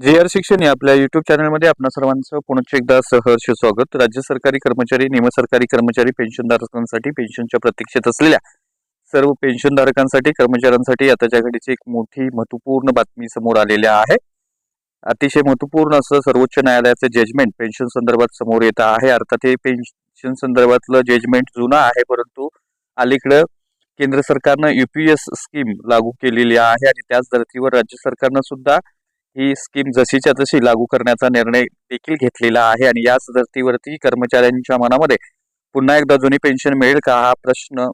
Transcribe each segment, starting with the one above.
जे आर शिक्षण या आपल्या युट्यूब चॅनलमध्ये आपण सर्वांचं पुनश्च एकदा सहर्ष स्वागत. राज्य सरकारी कर्मचारी निमसरकारी कर्मचारी पेन्शनधारकांसाठी पेन्शनच्या प्रतीक्षेत असलेल्या सर्व पेन्शनधारकांसाठी कर्मचाऱ्यांसाठी आताच्या घडीची एक मोठी महत्त्वपूर्ण बातमी समोर आलेल्या आहे. अतिशय महत्त्वपूर्ण असं सर्वोच्च न्यायालयाचं जजमेंट पेन्शन संदर्भात समोर येत आहे. अर्थात हे पेन्शन संदर्भातलं जजमेंट जुनं आहे परंतु अलीकडं केंद्र सरकारनं युपीएस स्कीम लागू केलेली आहे आणि त्याच धर्तीवर राज्य सरकारनं सुद्धा ही स्कीम जशीच्या तशी लागू करण्याचा निर्णय देखील घेतलेला आहे आणि याच धर्तीवरती कर्मचाऱ्यांच्या मनामध्ये पुन्हा एकदा जुनी पेन्शन मिळेल का हा प्रश्न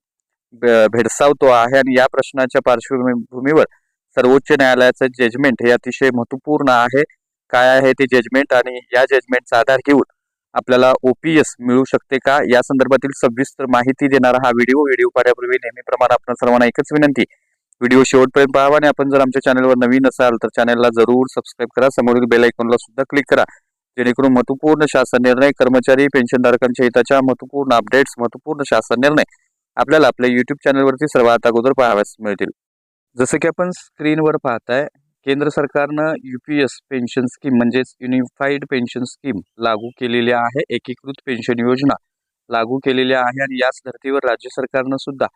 ब- भेडसावतो आहे आणि या प्रश्नाच्या पार्श्वभूमीवर सर्वोच्च न्यायालयाचं जजमेंट हे अतिशय महत्त्वपूर्ण आहे. काय आहे ते जजमेंट आणि या जजमेंटचा आधार घेऊन आपल्याला ओपीएस मिळू शकते का? या संदर्भातील सविस्तर माहिती देणारा हा व्हिडिओ व्हिडिओ पाहण्यापूर्वी नेहमीप्रमाणे आपण सर्वांना एकच विनंती व्हिडिओ शेवटपर्यंत पाहावा आणि आपण जर आमच्या चॅनलवर नवीन असाल तर चॅनलला जरूर सबस्क्राईब करा. समोरील बेल आयकॉनला सुद्धा क्लिक करा. जेणेकरून महत्त्वपूर्ण शासन निर्णय कर्मचारी पेन्शनधारकांच्या हिताच्या महत्त्वपूर्ण अपडेट्स महत्त्वपूर्ण शासन निर्णय आपल्याला आपल्या युट्यूब चॅनलवरती सर्वात अगोदर पाहाव्यास मिळतील. जसं की आपण स्क्रीनवर पाहताय केंद्र सरकारनं U P S pension scheme म्हणजेच युनिफाईड पेन्शन स्कीम लागू केलेली आहे. एकीकृत पेन्शन योजना लागू केलेली आहे आणि याच धर्तीवर राज्य सरकारनं सुद्धा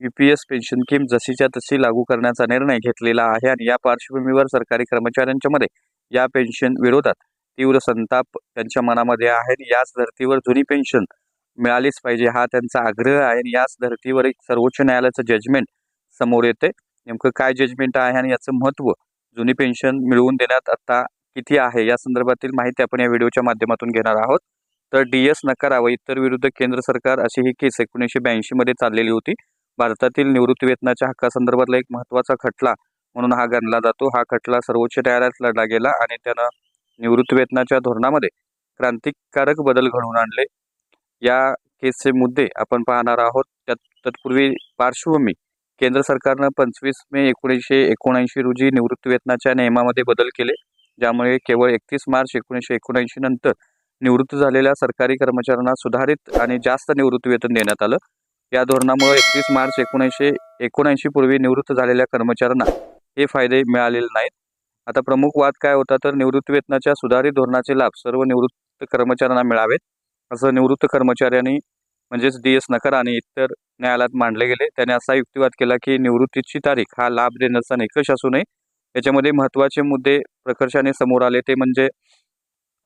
U P S pension scheme जशीच्या तशी लागू करण्याचा निर्णय घेतलेला आहे आणि या पार्श्वभूमीवर सरकारी कर्मचाऱ्यांच्या मध्ये या पेन्शन विरोधात तीव्र संताप त्यांच्या मनामध्ये आहे आणि याच धर्तीवर जुनी पेन्शन मिळालीच पाहिजे हा त्यांचा आग्रह आहे आणि याच धर्तीवर एक सर्वोच्च न्यायालयाचं जजमेंट समोर येते. नेमकं काय जजमेंट आहे आणि याचं महत्त्व जुनी पेन्शन मिळवून देण्यात आता किती आहे या संदर्भातील माहिती आपण या व्हिडिओच्या माध्यमातून घेणार आहोत. तर डी एस नकारावं इतर विरुद्ध केंद्र सरकार अशी ही केस एकोणीसशे ब्याऐंशीमध्ये चाललेली होती. भारतातील निवृत्ती वेतनाच्या हक्कासंदर्भातला एक महत्त्वाचा खटला म्हणून हा गणला जातो. हा खटला सर्वोच्च न्यायालयात लढला गेला आणि त्यानं निवृत्ती वेतनाच्या धोरणामध्ये क्रांतिकारक बदल घडवून आणले. या केसचे मुद्दे आपण पाहणार आहोत. त्यात तत्पूर्वी पार्श्वभूमी केंद्र सरकारनं पंचवीस मे एकोणीसशे एकोणऐंशी रोजी निवृत्ती वेतनाच्या नियमामध्ये बदल केले ज्यामुळे केवळ एकतीस मार्च एकोणीसशे एकोणऐंशी नंतर निवृत्त झालेल्या सरकारी कर्मचाऱ्यांना सुधारित आणि जास्त निवृत्ती वेतन देण्यात आलं. या धोरणामुळे एकतीस मार्च एकोणीसशे एकोणऐंशी पूर्वी निवृत्त झालेल्या कर्मचाऱ्यांना हे फायदे मिळालेले नाहीत. आता प्रमुख वाद काय होता तर निवृत्ती वेतनाच्या सुधारित धोरणाचे लाभ सर्व निवृत्त कर्मचाऱ्यांना मिळावेत असं निवृत्त कर्मचाऱ्यांनी म्हणजेच डी एस नकर आणि इतर न्यायालयात मांडले गेले. त्याने असा युक्तिवाद केला की निवृत्तीची तारीख हा लाभ देण्याचा निकष असू नये. याच्यामध्ये महत्त्वाचे मुद्दे प्रकर्षाने समोर आले. ते म्हणजे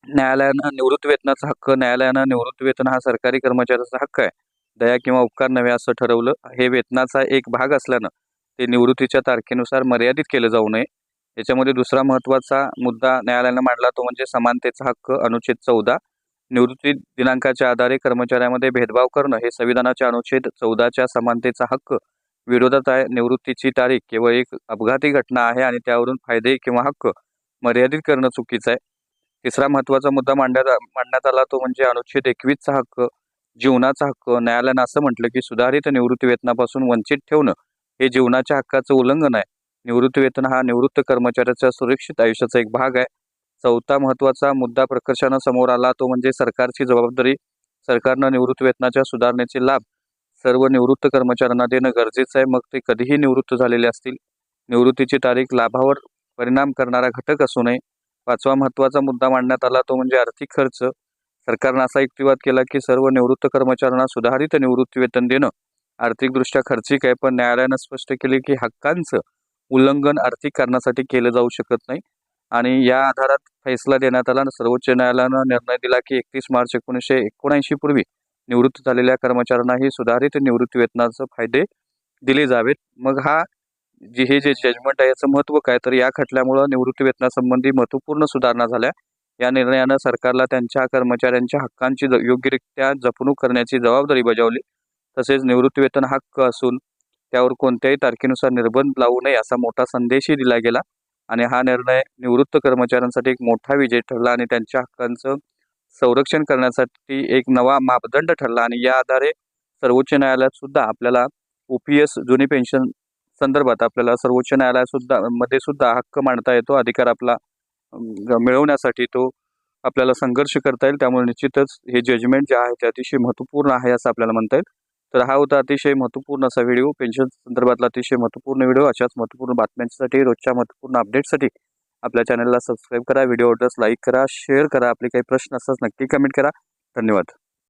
न्यायालयानं निवृत्ती वेतनाचा हक्क न्यायालयानं निवृत्त वेतन हा सरकारी कर्मचाऱ्याचा हक्क आहे. दया किंवा उपकार नव्हे असं ठरवलं. हे वेतनाचा एक भाग असल्यानं ते निवृत्तीच्या तारखेनुसार मर्यादित केलं जाऊ नये. याच्यामध्ये दुसरा महत्त्वाचा मुद्दा न्यायालयानं मांडला तो म्हणजे समानतेचा हक्क अनुच्छेद चौदा. निवृत्ती दिनांकाच्या आधारे कर्मचाऱ्यामध्ये भेदभाव करणं हे संविधानाच्या अनुच्छेद चौदाच्या समानतेचा हक्क. विरोधात आहे निवृत्तीची तारीख केवळ एक अपघाती घटना आहे आणि त्यावरून फायदे किंवा हक्क मर्यादित करणं चुकीचं आहे. तिसरा महत्त्वाचा मुद्दा मांडण्यात मांडण्यात आला तो म्हणजे अनुच्छेद एकवीसचा हक्क. जीवनाचा हक्क न्यायालयानं असं म्हटलं की सुधारित निवृत्ती वेतनापासून वंचित ठेवणं हे जीवनाच्या हक्काचं उल्लंघन आहे. निवृत्ती वेतन हा निवृत्त कर्मचाऱ्याच्या सुरक्षित आयुष्याचा एक भाग आहे. चौथा महत्त्वाचा मुद्दा प्रकर्षानं समोर आला तो म्हणजे सरकारची जबाबदारी सरकारनं निवृत्ती वेतनाच्या सुधारणेचे लाभ. सर्व निवृत्त कर्मचाऱ्यांना देणं गरजेचं आहे. मग ते कधीही निवृत्त झालेले असतील. निवृत्तीची तारीख लाभावर परिणाम करणारा घटक असू नये. पाचवा महत्त्वाचा मुद्दा मांडण्यात आला तो म्हणजे आर्थिक खर्च. सरकारनं असा युक्तिवाद केला की सर्व निवृत्त कर्मचाऱ्यांना सुधारित निवृत्ती वेतन देणं आर्थिकदृष्ट्या खर्चिक आहे पण न्यायालयानं स्पष्ट केले की हक्कांचं उल्लंघन आर्थिक कारणासाठी केलं जाऊ शकत नाही. आणि या आधारात फैसला देण्यात आला. सर्वोच्च न्यायालयानं निर्णय दिला की एकतीस मार्च एकोणीसशे एकोणऐंशी पूर्वी निवृत्त झालेल्या कर्मचाऱ्यांनाही सुधारित निवृत्ती वेतनाचे फायदे दिले जावेत. मग हा जे हे जे जजमेंट आहे याचं महत्त्व काय? तर या खटल्यामुळं निवृत्ती वेतनासंबंधी महत्त्वपूर्ण सुधारणा झाल्या. या निर्णयानं सरकारला त्यांच्या कर्मचाऱ्यांच्या हक्कांची ज- योग्यरित्या जपणूक करण्याची जबाबदारी बजावली. तसेच निवृत्तीवेतन हक्क असून त्यावर कोणत्याही तारखेनुसार निर्बंध लावू नये असा मोठा संदेशही दिला गेला आणि हा निर्णय निवृत्त कर्मचाऱ्यांसाठी एक मोठा विजय ठरला आणि त्यांच्या हक्कांचं संरक्षण करण्यासाठी एक नवा मापदंड ठरला आणि या आधारे सर्वोच्च न्यायालयात सुद्धा आपल्याला ओ पी एस जुनी पेन्शन संदर्भात आपल्याला सर्वोच्च न्यायालयात सुद्धा मध्ये सुद्धा हक्क मांडता येतो. अधिकार आपला मिळवण्यासाठी तो आपल्याला संघर्ष करता येईल. त्यामुळे निश्चितच हे जजमेंट जे आहे ते अतिशय महत्त्वपूर्ण आहे असं आपल्याला म्हणता येईल. तर हा होता अतिशय महत्त्वपूर्ण असा व्हिडिओ पेन्शन संदर्भातला अतिशय महत्त्वपूर्ण व्हिडिओ अशाच महत्त्वपूर्ण बातम्यांसाठी रोजच्या महत्त्वपूर्ण अपडेटसाठी आपल्या चॅनलला सबस्क्राईब करा. व्हिडिओ आवडल्यास लाईक करा शेअर करा. आपले काही प्रश्न असल्यास नक्की कमेंट करा. धन्यवाद.